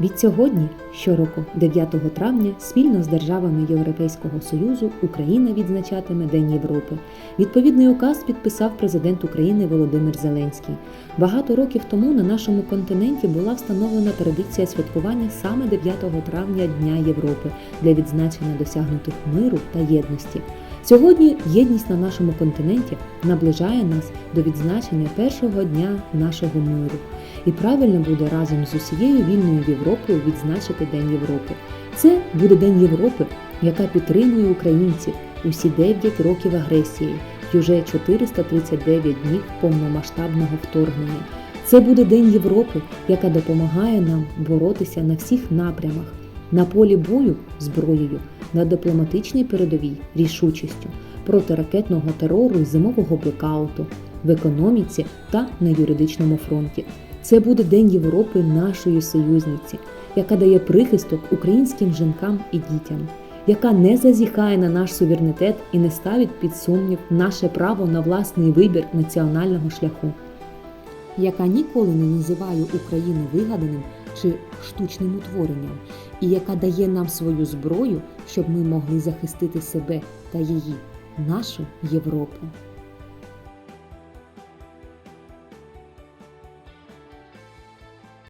Відсьогодні, щороку, 9 травня, спільно з державами Європейського Союзу Україна відзначатиме День Європи. Відповідний указ підписав президент України Володимир Зеленський. Багато років тому на нашому континенті була встановлена традиція святкування саме 9 травня Дня Європи для відзначення досягнутих миру та єдності. Сьогодні єдність на нашому континенті наближає нас до відзначення першого дня нашого миру. І правильно буде разом з усією вільною Європою відзначити День Європи. Це буде День Європи, яка підтримує українців усі 9 років агресії і вже 439 днів повномасштабного вторгнення. Це буде День Європи, яка допомагає нам боротися на всіх напрямах, на полі бою зброєю, на дипломатичній передовій рішучістю, проти ракетного терору і зимового блекауту, в економіці та на юридичному фронті. Це буде День Європи нашої союзниці, яка дає прихисток українським жінкам і дітям, яка не зазіхає на наш суверенітет і не ставить під сумнів наше право на власний вибір національного шляху, яка ніколи не називає Україну вигаданим чи штучним утворенням, і яка дає нам свою зброю, щоб ми могли захистити себе та її, нашу Європу.